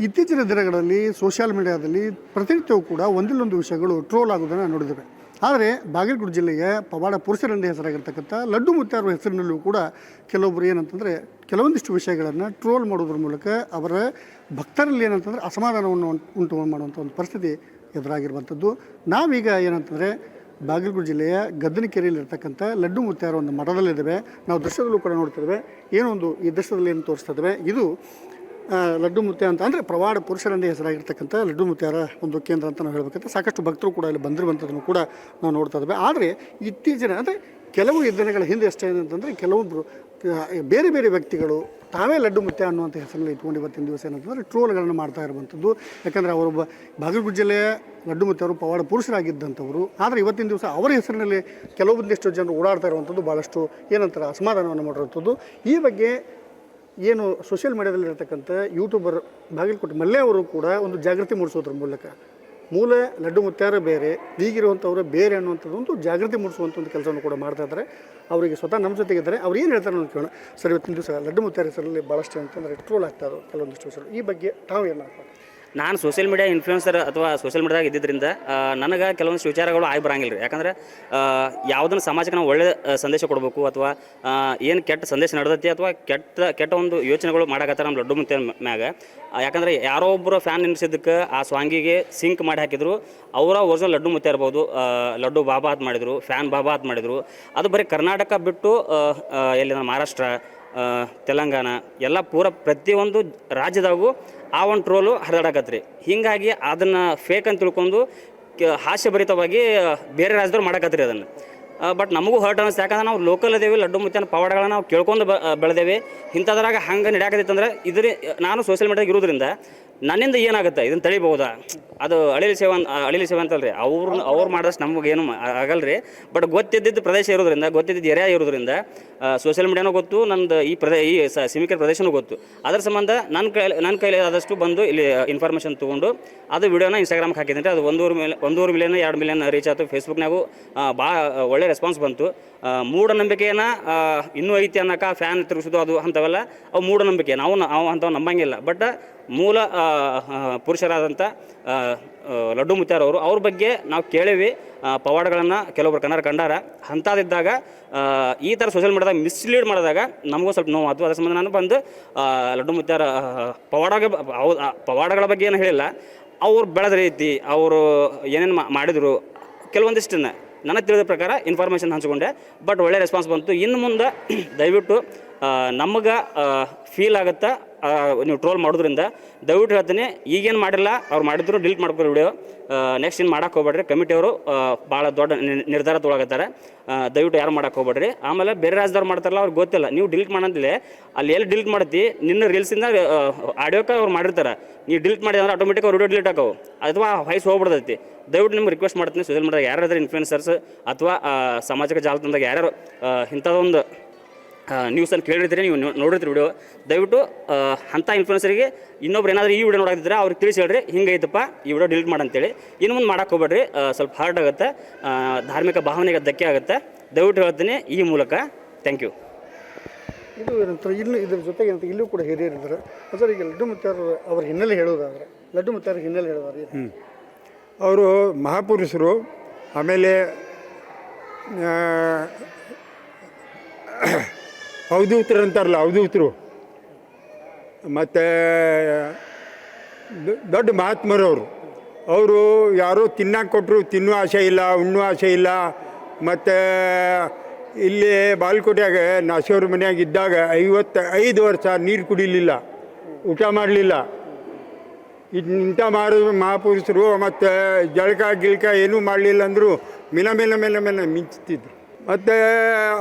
ಇತ್ತೀಚಿನ ದಿನಗಳಲ್ಲಿ ಸೋಷಿಯಲ್ ಮೀಡಿಯಾದಲ್ಲಿ ಪ್ರತಿನಿತ್ಯವೂ ಕೂಡ ಒಂದಿಲ್ಲೊಂದು ವಿಷಯಗಳು ಟ್ರೋಲ್ ಆಗೋದನ್ನು ನೋಡಿದ್ದೇವೆ. ಆದರೆ ಬಾಗಲಕೋಟೆ ಜಿಲ್ಲೆಯ ಪವಾಡ ಪುರುಷರೆಂದೇ ಹೆಸರಾಗಿರ್ತಕ್ಕಂಥ ಲಡ್ಡು ಮುತ್ಯಾರ ಹೆಸರಿನಲ್ಲೂ ಕೂಡ ಕೆಲವೊಬ್ಬರು ಏನಂತಂದರೆ ಕೆಲವೊಂದಿಷ್ಟು ವಿಷಯಗಳನ್ನು ಟ್ರೋಲ್ ಮಾಡೋದ್ರ ಮೂಲಕ ಅವರ ಭಕ್ತರಲ್ಲಿ ಏನಂತಂದರೆ ಅಸಮಾಧಾನವನ್ನು ಉಂಟು- ಮಾಡುವಂಥ ಒಂದು ಪರಿಸ್ಥಿತಿ ಎದುರಾಗಿರುವಂಥದ್ದು. ನಾವೀಗ ಏನಂತಂದರೆ ಬಾಗಲಕೋಟೆ ಜಿಲ್ಲೆಯ ಗದ್ದನಕೆರೆಯಲ್ಲಿರ್ತಕ್ಕಂಥ ಲಡ್ಡು ಮುತ್ಯಾರ ಒಂದು ಮಠದಲ್ಲಿದ್ದೇವೆ. ನಾವು ದೃಶ್ಯದಲ್ಲೂ ಕೂಡ ನೋಡ್ತಿದ್ದೇವೆ ಏನೊಂದು ಈ ದೃಶ್ಯದಲ್ಲಿ ಏನು ತೋರಿಸ್ತಾ ಇದ್ದೇವೆ. ಇದು ಲಡ್ಡು ಮುತ್ಯ ಅಂತ, ಅಂದರೆ ಪ್ರವಾಡ ಪುರುಷರನ್ನೇ ಹೆಸರಾಗಿರ್ತಕ್ಕಂಥ ಲಡ್ಡು ಮುತ್ಯಾರ ಒಂದು ಕೇಂದ್ರ ಅಂತ ನಾವು ಹೇಳಬೇಕಂತ ಸಾಕಷ್ಟು ಭಕ್ತರು ಕೂಡ ಇಲ್ಲಿ ಬಂದಿರುವಂಥದ್ದನ್ನು ಕೂಡ ನಾವು ನೋಡ್ತಾ ಇದ್ದೇವೆ ಆದರೆ ಇತ್ತೀಚಿನ, ಅಂದರೆ ಕೆಲವು ದಿನಗಳ ಹಿಂದೆ ಅಷ್ಟೇ ಏನಂತಂದರೆ ಕೆಲವೊಬ್ಬರು ಬೇರೆ ಬೇರೆ ವ್ಯಕ್ತಿಗಳು ತಾವೇ ಲಡ್ಡು ಮುತ್ಯ ಅನ್ನುವಂಥ ಹೆಸರಲ್ಲಿ ಇಟ್ಕೊಂಡು ಇವತ್ತಿನ ದಿವಸ ಏನಂತಂದರೆ ಟ್ರೋಲ್ಗಳನ್ನು ಮಾಡ್ತಾ ಇರುವಂಥದ್ದು ಯಾಕಂದರೆ ಅವರೊಬ್ಬ ಬಾಗಲಕೋಟೆ ಜಿಲ್ಲೆಯ ಲಡ್ಡು ಮುತ್ಯವರು ಪವಾಡ ಪುರುಷರಾಗಿದ್ದಂಥವರು. ಆದರೆ ಇವತ್ತಿನ ದಿವಸ ಅವರ ಹೆಸರಿನಲ್ಲಿ ಕೆಲವೊಂದಿಷ್ಟು ಜನರು ಓಡಾಡ್ತಾ ಇರುವಂಥದ್ದು ಭಾಳಷ್ಟು ಏನಂತಾರೆ ಅಸಮಾಧಾನವನ್ನು ಮಾಡಿರುವಂಥದ್ದು ಈ ಬಗ್ಗೆ ಏನು ಸೋಷಿಯಲ್ ಮೀಡಿಯಾದಲ್ಲಿ ಇರತಕ್ಕಂಥ ಯೂಟ್ಯೂಬರ್ ಬಾಗಲಕೋಟೆ ಮಲ್ಲೆ ಅವರು ಕೂಡ ಒಂದು ಜಾಗೃತಿ ಮೂಡಿಸೋದ್ರ ಮೂಲಕ. ಮೂಲ ಲಡ್ಡು ಮುತ್ಯಾರ ಬೇರೆ ಈಗಿರುವಂಥವ್ರು ಬೇರೆ ಅನ್ನುವಂಥದ್ದು ಒಂದು ಜಾಗೃತಿ ಮೂಡಿಸುವಂಥ ಒಂದು ಕೆಲಸವನ್ನು ಕೂಡ ಮಾಡ್ತಾ ಇದ್ದಾರೆ. ಅವರಿಗೆ ಸ್ವತಃ ನಮ್ಮ ಜೊತೆಗಿದ್ದಾರೆ ಅವ್ರು ಏನು ಹೇಳ್ತಾರೆ ಅನ್ನೋದು ಕೇಳೋಣ. ಸರ್, ಇವತ್ತಿನ ದಿವಸ ಲಡ್ಡು ಮುತ್ಯಾರ ಹೆಸರಲ್ಲಿ ಭಾಳಷ್ಟು ಅಂತಂದರೆ ಟ್ರೋಲ್ ಆಗ್ತಾ ಕೆಲವೊಂದಷ್ಟು ಕೆಲವೊಂದಿಷ್ಟು ವಿಷಯಗಳು ಈ ಬಗ್ಗೆ ತಾವು ಏನು ಮಾಡ್ತಾರೆ? ನಾನು ಸೋಷಿಯಲ್ ಮೀಡಿಯಾ ಇನ್ಫ್ಲೂಯೆನ್ಸರ್ ಅಥವಾ ಸೋಷಿಯಲ್ ಮೀಡಿಯಾದಾಗ ಇದ್ದಿದ್ದರಿಂದ ನನಗೆ ಕೆಲವೊಂದಿಷ್ಟು ವಿಚಾರಗಳು ಆಯ್ ಬರಂಗಿಲ್ಲ ರೀ ಯಾಕಂದ್ರೆ ಯಾವುದನ್ನು ಸಮಾಜಕ್ಕೆ ನಾವು ಒಳ್ಳೆಯ ಸಂದೇಶ ಕೊಡಬೇಕು ಅಥವಾ ಏನು ಕೆಟ್ಟ ಸಂದೇಶ ನಡೆದೈತಿ ಅಥವಾ ಕೆಟ್ಟ ಕೆಟ್ಟ ಒಂದು ಯೋಚನೆಗಳು ಮಾಡಕತ್ತಾರ ನಮ್ಮ ಲಡ್ಡು ಮುತ್ತೆ ಮ್ಯಾಗ. ಯಾಕಂದರೆ ಯಾರೋ ಒಬ್ಬರು ಫ್ಯಾನ್ ನಿಲ್ಲಿಸಿದ್ದಕ್ಕೆ ಆ ಸ್ವಾಂಗಿಗೆ ಸಿಂಕ್ ಮಾಡಿ ಹಾಕಿದ್ರು, ಅವರ ಒರಿಜಿನಲ್ ಲಡ್ಡು ಮುತ್ತೆ ಇರ್ಬೋದು. ಲಡ್ಡು ಬಾಬಾ ಅಂತ ಮಾಡಿದರು ಫ್ಯಾನ್ ಬಾಬಾ ಅಂತ ಮಾಡಿದರು. ಅದು ಬರೀ ಕರ್ನಾಟಕ ಬಿಟ್ಟು ಎಲ್ಲಿ ಮಹಾರಾಷ್ಟ್ರ ತೆಲಂಗಾಣ, ಎಲ್ಲ ಪೂರ ಪ್ರತಿಯೊಂದು ರಾಜ್ಯದಾಗೂ ಆ ಒಂದು ಟ್ರೋಲು ಹರಿದಾಡಕತ್ರಿ. ಹೀಗಾಗಿ ಅದನ್ನು ಫೇಕ್ ಅಂತ ತಿಳ್ಕೊಂಡು ಹಾಸ್ಯಭರಿತವಾಗಿ ಬೇರೆ ರಾಜ್ಯದವ್ರು ಮಾಡಕತ್ರಿ ಅದನ್ನು. ಬಟ್ ನಮಗೂ ಹರ್ಟ್ ಅನ್ನಿಸ್ತು ಯಾಕಂದ್ರೆ ನಾವು ಲೋಕಲ್ ಅದೇವಿ, ಲಡ್ಡು ಮುತ್ತಿನ ಪವಾಡಗಳನ್ನ ನಾವು ಕೇಳ್ಕೊಂಡು ಬ ಬೆಳೆದೇವೆ. ಇಂಥದ್ರಾಗ ಹಂಗೆ ನಡೆಯಾಕತ್ತಂದ್ರೆ ಇದ್ರ, ನಾನು ಸೋಷಿಯಲ್ ಮೀಡಿಯಾಗ ಇರೋದ್ರಿಂದ ನನ್ನಿಂದ ಏನಾಗುತ್ತೆ? ಇದನ್ನು ತಳಿಬಹುದಾ ಅದು ಅಳಿಲಿ ಸೇವೆ ಅಳಿಲಿ ಸೇವೆ ಅಂತಲ್ರಿ ಅವ್ರನ್ನ ಅವ್ರು ಮಾಡಿದಷ್ಟು ನಮಗೇನು ರೀ ಬಟ್ ಗೊತ್ತಿದ್ದಿದ್ದು ಪ್ರದೇಶ ಇರೋದ್ರಿಂದ, ಗೊತ್ತಿದ್ದಿದ್ದು ಏರಿಯಾ ಇರೋದ್ರಿಂದ ಸೋಷಿಯಲ್ ಮೀಡಿಯಾನೂ ಗೊತ್ತು, ನಂದು ಈ ಪ್ರದೇ, ಈ ಸಿಮಿಕರ್ ಪ್ರದೇಶನೂ ಗೊತ್ತು. ಅದರ ಸಂಬಂಧ ನನ್ನ ಕೈ ನನ್ನ ಕೈಲಿ ಆದಷ್ಟು ಬಂದು ಇಲ್ಲಿ ಇನ್ಫಾರ್ಮೇಷನ್ ತೊಗೊಂಡು, ಅದು ವಿಡಿಯೋನ ಇನ್ಸ್ಟಾಗ್ರಾಮ್ಗೆ ಹಾಕಿದ್ದೀನಿ. ಅದು ಒಂದೂವರೆ ಮೇಲೆ, ಒಂದೂವರೆ ಮಿಲಿಯನ್ ಎರಡು ಮಿಲಿಯನ್ ರೀಚ್ ಆಯಿತು ಫೇಸ್ಬುಕ್ನಾಗೂ ಭಾಳ ಒಳ್ಳೆ ರೆಸ್ಪಾನ್ಸ್ ಬಂತು. ಮೂಢನಂಬಿಕೆಯನ್ನು ಇನ್ನೂ ಐತಿ ಅನ್ನೋಕೆ ಫ್ಯಾನ್ ತಿರುಗಿಸೋದು ಅದು ಅಂಥವೆಲ್ಲ, ಅವು ಮೂಢನಂಬಿಕೆ. ನಾವು ಅವು ಅಂಥವು ನಂಬಂಗಿಲ್ಲ. ಬಟ್ ಮೂಲ ಪುರುಷರಾದಂಥ ಲಡ್ಡು ಮುತ್ಯಾರವರು ಅವ್ರ ಬಗ್ಗೆ ನಾವು ಕೇಳೀವಿ ಪವಾಡಗಳನ್ನು ಕೆಲವೊಬ್ರು ಕನ್ನಡ ಕಂಡಾರ. ಅಂಥದ್ದಿದ್ದಾಗ ಈ ಥರ ಸೋಷಿಯಲ್ ಮೀಡಿಯಾದಾಗ ಮಿಸ್ಲೀಡ್ ಮಾಡಿದಾಗ ನಮಗೂ ಸ್ವಲ್ಪ ನೋವು ಆಯ್ತು ಅದ್ರ ಸಂಬಂಧ ನಾನು ಬಂದು ಲಡ್ಡು ಮುತ್ಯಾರ ಪವಾಡ ಪವಾಡಗಳ ಬಗ್ಗೆ ಏನು ಹೇಳಿಲ್ಲ. ಅವ್ರು ಬೆಳೆದ ರೀತಿ, ಅವರು ಏನೇನು ಮಾಡಿದರು, ಕೆಲವೊಂದಿಷ್ಟನ್ನ ನನಗೆ ತಿಳಿದ ಪ್ರಕಾರ ಇನ್ಫಾರ್ಮೇಷನ್ ಹಂಚಿಕೊಂಡೆ. ಬಟ್ ಒಳ್ಳೆ ರೆಸ್ಪಾನ್ಸ್ ಬಂತು. ಇನ್ನು ಮುಂದೆ, ದಯವಿಟ್ಟು ನಮಗೆ ಫೀಲ್ ಆಗುತ್ತಾ ನೀವು ಟ್ರೋಲ್ ಮಾಡೋದ್ರಿಂದ ದಯವಿಟ್ಟು ಹೇಳ್ತೀನಿ ಈಗೇನು ಮಾಡಿಲ್ಲ ಅವ್ರು ಮಾಡಿದ್ರು ಡಿಲೀಟ್ ಮಾಡ್ಕೊಳ್ಳಿ ವಿಡಿಯೋ ನೆಕ್ಸ್ಟ್ ಏನು ಮಾಡಕ್ಕೆ ಹೋಗ್ಬೇಡ್ರಿ. ಕಮಿಟಿಯವರು ಭಾಳ ದೊಡ್ಡ ನಿರ್ಧಾರ ತೊಗೊಳಕತ್ತಾರೆ ಆ, ದಯವಿಟ್ಟು ಯಾರು ಮಾಡಕ್ಕೆ ಹೋಗ್ಬೇಡ್ರಿ. ಆಮೇಲೆ ಬೇರೆ ರಾಜ್ಯದವ್ರು ಮಾಡ್ತಾರಲ್ಲ ಅವ್ರಿಗೆ ಗೊತ್ತಿಲ್ಲ. ನೀವು ಡಿಲೀಟ್ ಮಾಡೋದಿಲ್ಲ. ಅಲ್ಲಿ ಎಲ್ಲಿ ಡಿಲೀಟ್ ಮಾಡ್ತಿ? ನಿನ್ನ ರೀಲ್ಸಿಂದ ಆಡಿಯೋಕ್ಕೆ ಅವ್ರು ಮಾಡಿರ್ತಾರೆ. ನೀವು ಡಿಲೀಟ್ ಮಾಡಿ ಅಂದ್ರೆ ಆಟೋಮೆಟಿಕ್ ಅವ್ರು ವಿಡಿಯೋ ಡಿಲೀಟ್ ಆಕವು ಅಥವಾ ವಾಯ್ಸ್ ಹೋಗ್ಬಿಡ್ತೈತಿ. ದಯವಿಟ್ಟು ನಿಮ್ಗೆ ರಿಕ್ವೆಸ್ಟ್ ಮಾಡ್ತೀನಿ. ಸೋಷಿಯಲ್ ಮೀಡಿಯಾಗ ಯಾರಾದ್ರೂ ಇನ್ಫ್ಲೂಯೆನ್ಸರ್ಸ್ ಅಥವಾ ಸಾಮಾಜಿಕ ಜಾಲತಾಣದಾಗ ಯಾರ್ಯಾರು ಇಂಥದೊಂದು ಇಂಥದ್ದೊಂದು ನ್ಯೂಸನ್ನು ಕೇಳಿರ್ತೀರಿ ನೀವು ನೋಡಿರ್ತೀರಿ ವಿಡಿಯೋ ದಯವಿಟ್ಟು ಅಂಥ ಇನ್ಫ್ಲುಯೆನ್ಸರಿಗೆ ಇನ್ನೊಬ್ರು ಏನಾದರೂ ಈ ವಿಡಿಯೋ ನೋಡೋದಿದ್ರೆ ಅವ್ರಿಗೆ ತಿಳಿಸಿ ಹೇಳ್ರಿ ಹಿಂಗೆ ಐತಪ್ಪ ಈ ವಿಡಿಯೋ ಡಿಲೀಟ್ ಮಾಡಂತೇಳಿ. ಇನ್ನು ಮುಂದೆ ಮಾಡಕ್ಕೆ ಹೋಗ್ಬೇಡ್ರಿ ಸ್ವಲ್ಪ ಹಾರ್ಡ್ ಆಗುತ್ತೆ ಧಾರ್ಮಿಕ ಭಾವನೆಗೆ ಧಕ್ಕೆ ಆಗುತ್ತೆ. ದಯವಿಟ್ಟು ಹೇಳ್ತೀನಿ ಈ ಮೂಲಕ ಥ್ಯಾಂಕ್ ಯು ಇದು ಏನಂತಾರೆ ಇಲ್ಲಿ ಇದ್ರ ಜೊತೆಗೆ ಏನಂತ ಇಲ್ಲೂ ಕೂಡ ಹಿರಿಯರಿದ್ದಾರೆ ಅದರ ಈಗ ಲಡ್ಡು ಮುತ್ತಾರ ಅವ್ರ ಹಿನ್ನೆಲೆ ಹೇಳೋದಾದ್ರೆ ಲಡ್ಡು ಮುತ್ತಾರ ಹಿನ್ನೆಲೆ ಹೇಳೋದಾದ್ರೆ? ಅವರು ಮಹಾಪುರುಷರು ಆಮೇಲೆ ಅವಧೂತರು ಅಂತಾರಲ್ಲ ಅವಧೂತರು ಮತ್ತು ದೊಡ್ಡ ಮಹಾತ್ಮರವರು ಅವರು. ಯಾರೂ ತಿನ್ನಕ್ಕೆ ಕೊಟ್ಟರು ತಿನ್ನುವ ಆಸೆ ಇಲ್ಲ, ಉಣ್ಣುವ ಆಸೆ ಇಲ್ಲ. ಮತ್ತು, ಇಲ್ಲಿ ಬಾಲ್ಕೋಟ್ಯಾಗ ನಾಸಿಯವ್ರ ಮನೆಯಾಗ ಇದ್ದಾಗ ಐವತ್ತು, ಐದು ವರ್ಷ ನೀರು ಕುಡಿಲಿಲ್ಲ, ಊಟ ಮಾಡಲಿಲ್ಲ. ಇಂಥ ಮಾರು ಮಹಾಪುರುಷರು ಮತ್ತು ಜಳಕ ಗಿಳಕ ಏನೂ ಮಾಡಲಿಲ್ಲ ಅಂದರೂ ಮಿಲ ಮಿಲ ಮಿಲ ಮಿಲ ಮಿಂಚ್ತಿದ್ರು. ಮತ್ತು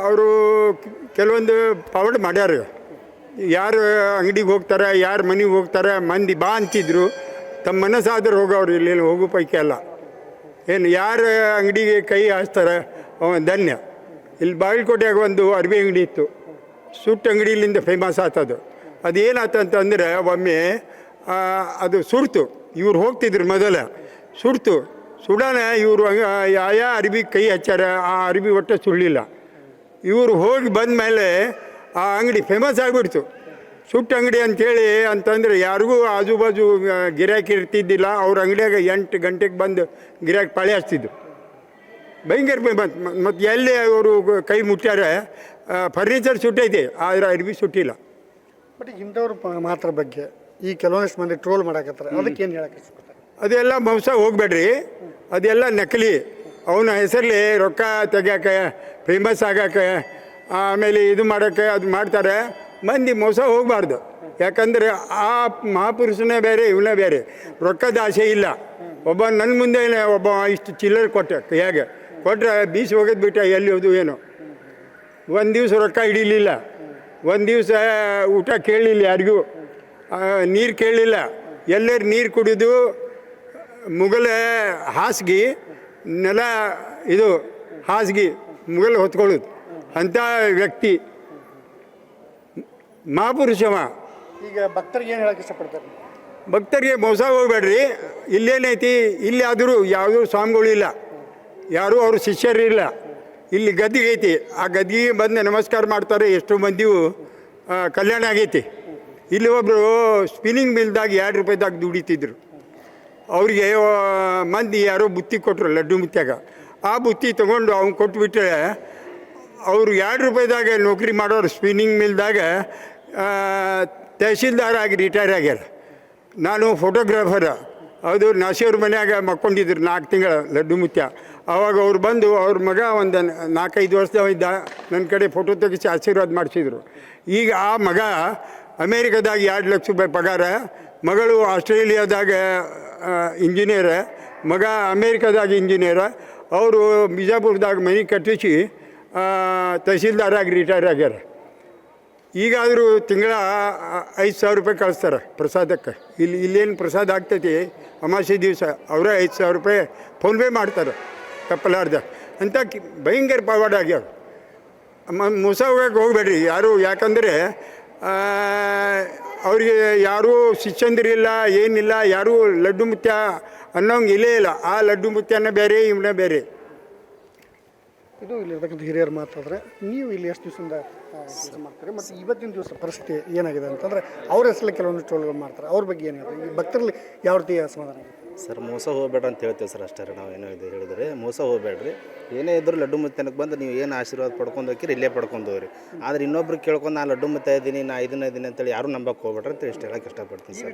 ಅವರು ಕೆಲವೊಂದು ಪಾವಡ್ ಮಾಡ್ಯಾರ. ಯಾರು ಅಂಗಡಿಗೆ ಹೋಗ್ತಾರೆ, ಯಾರು ಮನೆಗೆ ಹೋಗ್ತಾರೆ, ಮಂದಿ ಬಾ ಅಂತಿದ್ರು. ತಮ್ಮ ಮನಸ್ಸಾದ್ರೂ ಹೋಗೋರು ಇಲ್ಲಿ ಹೋಗೋ ಪೈಕಿ ಅಲ್ಲ. ಏನು, ಯಾರು ಅಂಗಡಿಗೆ ಕೈ ಹಾಸ್ತಾರೆ ಧನ್ಯ. ಇಲ್ಲಿ ಬಾಗಲಕೋಟೆಯಾಗ ಒಂದು ಅರ್ಬಿ ಅಂಗಡಿ ಇತ್ತು. ಸುಟ್ಟು ಅಂಗಡಿಲಿಂದ ಫೇಮಸ್ ಆತದು. ಅದು ಅಂತಂದರೆ, ಒಮ್ಮೆ ಅದು ಸುರ್ತು. ಇವ್ರು ಹೋಗ್ತಿದ್ರು ಮೊದಲ. ಸುಡ್ತು ಸುಡಾನ ಇವರು ಯಾವ ಅರಬಿ ಕೈ ಹಚ್ಚಾರ ಆ ಅರಬಿ ಒಟ್ಟೆ ಸುಳ್ಳಿಲ್ಲ ಇವರು ಹೋಗಿ ಬಂದ ಮೇಲೆ ಆ ಅಂಗಡಿ ಫೇಮಸ್ ಆಗಿಬಿಡ್ತು. ಸುಟ್ಟ ಅಂಗಡಿ ಅಂತೇಳಿ ಅಂತಂದರೆ ಯಾರಿಗೂ ಆಜು ಬಾಜು ಗಿರಾಕಿ ಇರ್ತಿದ್ದಿಲ್ಲ. ಅವ್ರ ಅಂಗಡಿಯಾಗ ಎಂಟು ಗಂಟೆಗೆ ಬಂದು ಗಿರಾಕಿ ಪಾಳಿ ಹಚ್ತಿದ್ರು. ಭಯಂಕರ ಮತ್ತು ಎಲ್ಲಿ ಅವರು ಕೈ ಮುಟ್ಟ್ಯಾರ ಫರ್ನಿಚರ್ ಸುಟ್ಟೈತೆ ಆದರೆ ಅರ್ಬಿ ಸುಟ್ಟಿಲ್ಲ. ಬಟ್ ಇಂಥವ್ರ ಮಾತ್ರ ಬಗ್ಗೆ ಈ ಕೆಲವೊಂದಿಷ್ಟು ಮಂದಿ ಟ್ರೋಲ್ ಮಾಡಕತ್ತಾರೆ. ಅದಕ್ಕೆ ಏನು ಹೇಳಕ್ಕೆ ಅದೆಲ್ಲ ಮಾಂಸ ಹೋಗ್ಬೇಡ್ರಿ. ಅದೆಲ್ಲ ನಕಲಿ. ಅವನ ಹೆಸರಲ್ಲಿ ರೊಕ್ಕ ತೆಗ್ಯಾಕೆ ಫೇಮಸ್ ಆಗಕ್ಕೆ ಆಮೇಲೆ ಇದು ಮಾಡೋಕ್ಕೆ, ಅದು ಮಾಡ್ತಾರೆ. ಮಂದಿ ಮೋಸ ಹೋಗಬಾರ್ದು. ಯಾಕಂದರೆ ಆ ಮಹಾಪುರುಷನೇ ಬೇರೆ, ಇವನೇ ಬೇರೆ. ರೊಕ್ಕದ ಆಸೆ ಇಲ್ಲ. ಒಬ್ಬ ನನ್ನ ಮುಂದೆ ಒಬ್ಬ ಇಷ್ಟು ಚಿಲ್ಲರೆ ಕೊಟ್ಟೆ, ಹೇಗೆ? ಕೊಟ್ಟರೆ ಬೀಸಿ ಹೋಗೋದು ಬಿಟ್ಟೆ ಎಲ್ಲಿ ಹೋದು ಏನು? ಒಂದು ದಿವಸ ರೊಕ್ಕ ಹಿಡೀಲಿಲ್ಲ. ಒಂದು ದಿವಸ ಊಟ ಕೇಳಲಿಲ್ಲ ಯಾರಿಗೂ. ನೀರು ಕೇಳಲಿಲ್ಲ. ಎಲ್ಲರೂ ನೀರು ಕುಡಿದು ಮುಗಲ ಹಾಸಿಗೆ ನೆಲ ಇದು ಹಾಸಿಗೆ ಮುಗಲ್ ಹೊತ್ಕೊಳ್ಳೋದು. ಅಂಥ ವ್ಯಕ್ತಿ ಮಹಾಪುರುಷವ. ಈಗ ಭಕ್ತರಿಗೆ ಏನು ಹೇಳಕ್ಕೆ ಇಷ್ಟಪಡ್ತಾರೆ? ಭಕ್ತರಿಗೆ ಮೋಸ ಹೋಗ್ಬೇಡ್ರಿ. ಇಲ್ಲೇನೈತಿ ಇಲ್ಲಿ ಆದರೂ ಯಾವುದೂ ಸ್ವಾಮಿಗಳಿಲ್ಲ ಯಾರೂ ಅವ್ರ ಶಿಷ್ಯರಿಲ್ಲ ಇಲ್ಲಿ. ಗದ್ದಿಗೆ ಐತಿ. ಆ ಗದ್ದಿಗೆ ಬಂದು ನಮಸ್ಕಾರ ಮಾಡ್ತಾರೆ ಎಷ್ಟು ಮಂದಿಯೂ ಕಲ್ಯಾಣ ಆಗೈತಿ. ಇಲ್ಲಿ ಒಬ್ಬರು ಸ್ಪಿನ್ನಿಂಗ್ ಮಿಲ್ದಾಗ ಎರಡು ರೂಪಾಯಿದಾಗ ದುಡಿತಿದ್ರು. ಅವ್ರಿಗೆ ಮಂದಿ ಯಾರೋ ಬುತ್ತಿ ಕೊಟ್ಟರು ಲಡ್ಡು ಮುತ್ಯಾಗ ಆ ಬುತ್ತಿ ತೊಗೊಂಡು ಅವ್ನು ಕೊಟ್ಬಿಟ್ರೆ, ಅವರು ಎರಡು ರೂಪಾಯಿದಾಗ ನೌಕರಿ ಮಾಡೋರು, ಸ್ಪಿನ್ನಿಂಗ್ ಮಿಲ್ದಾಗ ತಹಶೀಲ್ದಾರ ಆಗಿ ರಿಟೈರ್ ಆಗ್ಯಾರ. ನಾನು ಫೋಟೋಗ್ರಾಫರ್. ಅದು ನಾಸಿಯವ್ರ ಮನ್ಯಾಗ ಮಕ್ಕೊಂಡಿದ್ರು ನಾಲ್ಕು ತಿಂಗಳ ಲಡ್ಡು ಮುತ್ಯ ಆವಾಗ ಅವ್ರು ಬಂದು ಅವ್ರ ಮಗ ಒಂದು ನಾಲ್ಕೈದು ವರ್ಷದ ಇದ್ದ ನನ್ನ ಕಡೆ ಫೋಟೋ ತೆಗಿಸಿ ಆಶೀರ್ವಾದ ಮಾಡಿಸಿದ್ರು. ಈಗ ಆ ಮಗ ಅಮೇರಿಕಾದಾಗ ಎರಡು ಲಕ್ಷ ರೂಪಾಯಿ ಪಗಾರ, ಮಗಳು ಆಸ್ಟ್ರೇಲಿಯಾದಾಗ ಇಂಜಿನಿಯರ್, ಮಗ ಅಮೇರಿಕಾದಾಗ ಇಂಜಿನಿಯರ್, ಅವರು ಬಿಜಾಪುರದಾಗ ಮನೆ ಕಟ್ಟಿಸಿ ತಹಸೀಲ್ದಾರಾಗಿ ರಿಟೈರ್ ಆಗ್ಯಾರ. ಈಗಾದರೂ ತಿಂಗಳ ಐದು ಸಾವಿರ ರೂಪಾಯಿ ಕಳಿಸ್ತಾರೆ ಪ್ರಸಾದಕ್ಕೆ. ಇಲ್ಲಿ ಇಲ್ಲೇನು ಪ್ರಸಾದ ಆಗ್ತೈತಿ, ಅಮಾಸೆ ದಿವಸ, ಅವರೇ ಐದು ಸಾವಿರ ರೂಪಾಯಿ ಫೋನ್ಪೇ ಮಾಡ್ತಾರೆ ಕಪ್ಪಲಾರ್ದ ಅಂತ ಕಿ- ಭಯಂಕರ ಪವಾಡ ಆಗ್ಯಾವ. ಮೋಸ ಹೋಗಕ್ಕೆ ಹೋಗಬೇಡ್ರಿ, ಯಾರು, ಯಾಕಂದರೆ ಅವರಿಗೆ ಯಾರೂ ಇಲ್ಲ ಏನಿಲ್ಲ, ಯಾರೂ ಲಡ್ಡು ಮುತ್ಯ ಅನ್ನೋಂಗೆ ಇಲ್ಲೇ ಇಲ್ಲ. ಆ ಲಡ್ಡು ಮುತ್ಯನ ಬೇರೆ ಇವನ್ನ ಬೇರೆ. ಇದು ಇಲ್ಲಿರ್ತಕ್ಕಂಥ ಹಿರಿಯರು ಮಾತಾದರೆ, ನೀವು ಇಲ್ಲಿ ಎಷ್ಟು ದಿವಸದಿಂದ ಕೆಲಸ ಮಾಡ್ತಾರೆ? ಮತ್ತು ಇವತ್ತಿನ ದಿವಸ ಪರಿಸ್ಥಿತಿ ಏನಾಗಿದೆ ಅಂತಂದರೆ, ಅವ್ರ ಹೆಸರಲ್ಲಿ ಕೆಲವೊಂದು ಟೋಲ್ಗಳು ಮಾಡ್ತಾರೆ. ಅವ್ರ ಬಗ್ಗೆ ಏನು ಈ ಭಕ್ತರಲ್ಲಿ ಯಾವ ರೀತಿ ಸಮಾಧಾನ ಆಗಿದೆ ಸರ್ ಮೋಸ ಹೋಗಬೇಡ ಅಂತ ಹೇಳ್ತೇವೆ ಸರ್ ಅಷ್ಟೇ ನಾವು ಏನೋ ಇದು ಹೇಳಿದ್ರೆ. ಮೋಸ ಹೋಗಬೇಡ್ರಿ. ಏನೇ ಇದ್ರೂ ಲಡ್ಡು ಮುತ್ತನಕ್ಕೆ ಬಂದು ನೀವು ಏನು ಆಶೀರ್ವಾದ ಪಡ್ಕೊಂಡು ಹೋಗಿರಿ ಇಲ್ಲೇ ಪಡ್ಕೊಂಡು ಹೋಗ್ರಿ. ಆದ್ರೆ ಇನ್ನೊಬ್ರು ಕೇಳ್ಕೊಂಡು ನಾನು ಲಡ್ಡು ಮುತ್ತ ಇದ್ದೀನಿ ನಾ ಇದನ್ನ ಇದ್ದೀನಿ ಅಂತೇಳಿ ಯಾರೂ ನಂಬಕ್ಕೆ ಹೋಗ್ಬೇಡ್ರಿ ಅಂತ ಇಷ್ಟು ಹೇಳಕ್ಕೆ ಇಷ್ಟಪಡ್ತೀನಿ ಸರ್.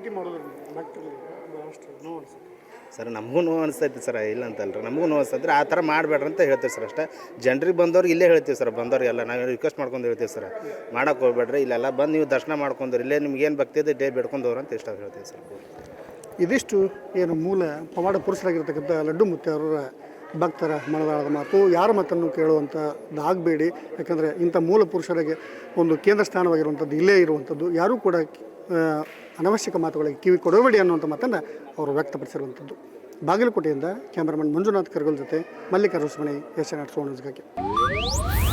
ಸರ್ ನಮಗೂ ನೋವು ಅನಿಸ್ತೈತಿ ಸರ್ ಇಲ್ಲ ಅಂತಲ್ಲ ನಮಗೂ ನೋವು ಅನಿಸ್ತಂದ್ರೆ ಆ ಥರ ಮಾಡಬೇಡ್ರಿ ಅಂತ ಹೇಳ್ತೀವಿ ಸರ್ ಅಷ್ಟೇ. ಜನರಿಗೆ ಬಂದವ್ರಿಗೆ ಇಲ್ಲೇ ಹೇಳ್ತೀವಿ ಸರ್ ಬಂದವ್ರಿಗೆಲ್ಲ. ನಾವು ರಿಕ್ವೆಸ್ಟ್ ಮಾಡ್ಕೊಂಡು ಹೇಳ್ತೀವಿ ಸರ್. ಮಾಡೋಕ್ಕೆ ಹೋಗ್ಬೇಡ್ರಿ. ಇಲ್ಲೆಲ್ಲ ಬಂದು ನೀವು ದರ್ಶನ ಮಾಡ್ಕೊಂಡ್ರಿ. ಇಲ್ಲೇ ನಿಮ್ಗೆ ಏನು ಭಕ್ತಿ ಇದೆ ಡೇ ಬೇಡ್ಕೊಂಡು ಹೋಗ್ರಿ ಅಂತ ಇಷ್ಟ ಹೇಳ್ತೀವಿ ಸರ್. ಇದಿಷ್ಟು ಏನು ಮೂಲ ಪವಾಡ ಪುರುಷರಾಗಿರ್ತಕ್ಕಂಥ ಲಡ್ಡು ಮುತ್ತೆಯವರ ಭಕ್ತರ ಮನದಾಳದ ಮಾತು. ಯಾರ ಮಾತನ್ನು ಕೇಳುವಂಥದ್ದಾಗಬೇಡಿ. ಯಾಕಂದರೆ ಇಂಥ ಮೂಲ ಪುರುಷರಿಗೆ ಒಂದು ಕೇಂದ್ರ ಸ್ಥಾನವಾಗಿರುವಂಥದ್ದು ಇಲ್ಲೇ ಇರುವಂಥದ್ದು, ಯಾರೂ ಕೂಡ ಅನವಶ್ಯಕ ಮಾತುಗಳಿಗೆ ಕಿವಿ ಕೊಡಬೇಡಿ ಅನ್ನುವಂಥ ಮಾತನ್ನು ಅವರು ವ್ಯಕ್ತಪಡಿಸಿರುವಂಥದ್ದು. ಬಾಗಲಕೋಟೆಯಿಂದ ಕ್ಯಾಮ್ರಾಮನ್ ಮಂಜುನಾಥ್ ಕರ್ಗಲ್ ಜೊತೆ Mallikarjuna Sumani S N R